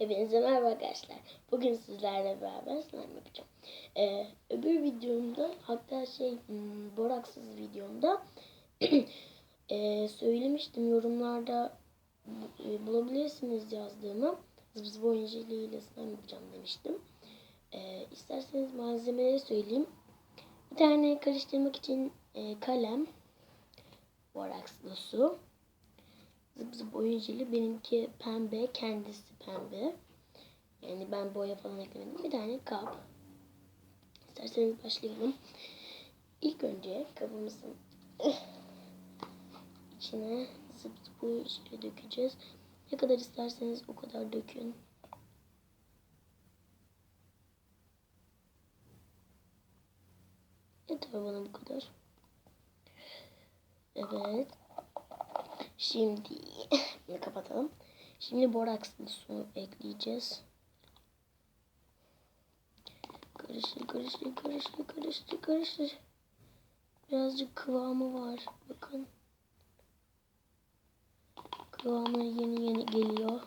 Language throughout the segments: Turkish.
Hepinize merhaba arkadaşlar. Bugün sizlerle beraber slime yapacağım. Ee, öbür videomda hatta şey hmm, boraksız videomda e, söylemiştim yorumlarda e, bulabilirsiniz yazdığımı. Zıp zıp oyunculuğuyla slime yapacağım demiştim. E, isterseniz malzemeleri söyleyeyim. Bir tane karıştırmak için e, kalem, borakslı su, zıp zıp oyun jeli. Benimki pembe, kendisi pembe. Yani ben boya falan eklemedim. Bir tane kap. İsterseniz başlayalım. İlk önce kabımızın içine zıp zıp oyun jeli dökeceğiz. Ne kadar isterseniz o kadar dökün. Yeter bana bu kadar. Evet. Şimdi bunu kapatalım. Şimdi borakslı su ekleyeceğiz. Karıştır, karıştır, karıştır, karıştır, karıştır. Birazcık kıvamı var. Bakın. Kıvamı yeni yeni geliyor.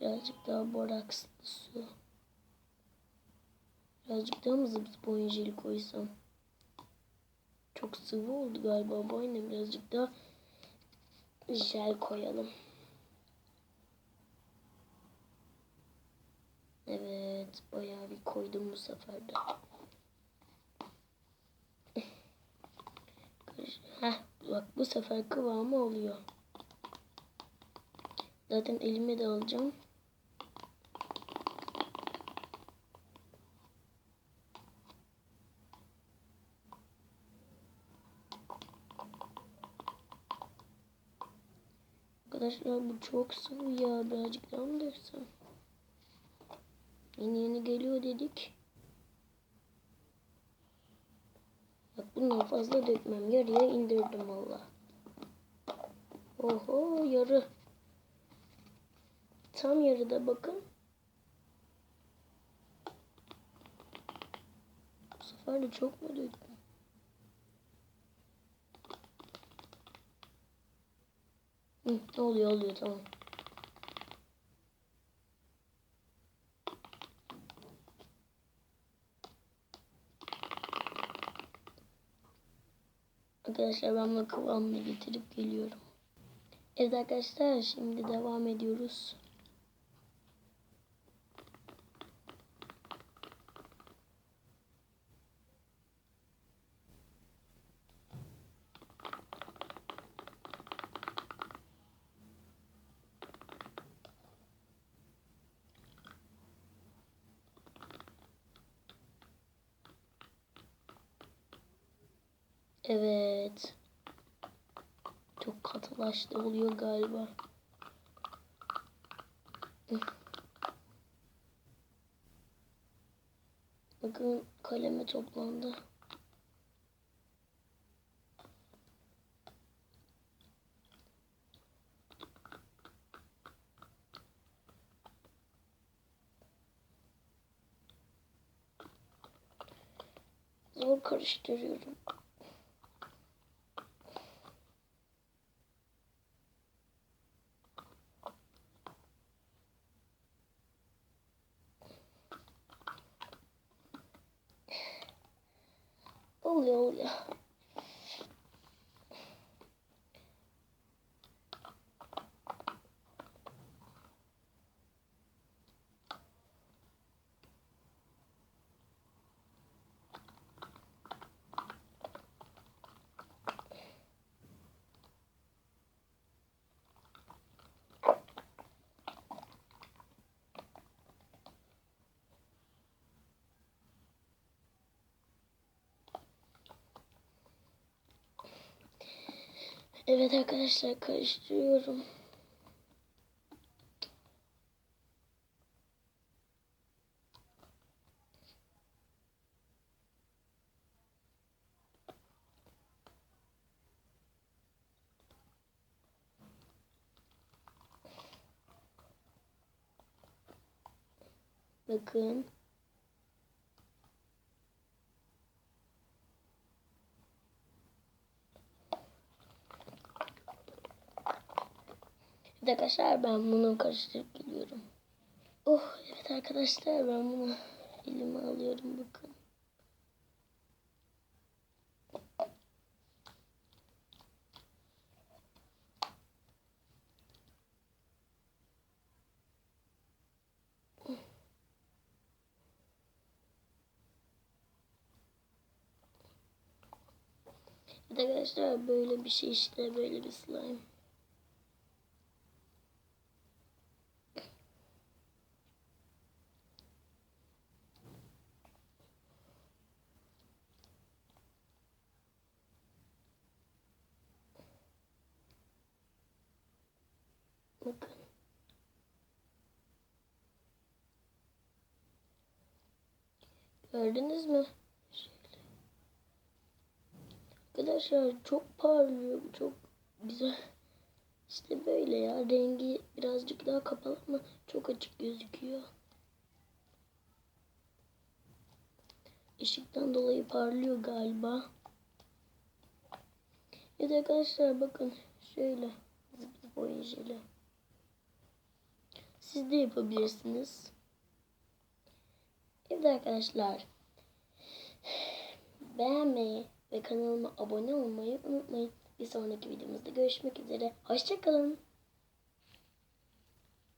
Birazcık daha borakslı su. Birazcık daha mı zıp zıp oyun jeli koysam? Çok sıvı oldu galiba aynen birazcık daha jel koyalım. Evet bayağı bir koydum bu sefer de. Heh, bak bu sefer kıvamı oluyor. Zaten elime de alacağım. Arkadaşlar bu çok sıvı ya. Birazcık daha mı döksem? Yeni yeni geliyor dedik. Bak bundan fazla dökmem. Yarıya indirdim valla. Oho yarı. Tam yarıda bakın. Bu sefer de çok mu döktüm? Hı, oluyor oluyor tamam. Arkadaşlar ben bunu kıvamına getirip geliyorum. Evet arkadaşlar şimdi devam ediyoruz. Evet. Çok katılaştı oluyor galiba. Bakın kaleme toplandı. Zor karıştırıyorum. Oluyor oluyor. Evet arkadaşlar karıştırıyorum. Bakın. Arkadaşlar ben bunu karıştırıp geliyorum. Oh evet arkadaşlar ben bunu elime alıyorum bakın. Evet arkadaşlar böyle bir şey işte böyle bir slime. Bakın. Gördünüz mü? Arkadaşlar çok parlıyor. Çok güzel. İşte böyle ya. Rengi birazcık daha kapalı ama çok açık gözüküyor. Işıktan dolayı parlıyor galiba. Evet arkadaşlar bakın şöyle zıp jeli. Siz de yapabilirsiniz. Evet arkadaşlar. Beğenmeyi ve kanalıma abone olmayı unutmayın. Bir sonraki videomuzda görüşmek üzere. Hoşçakalın.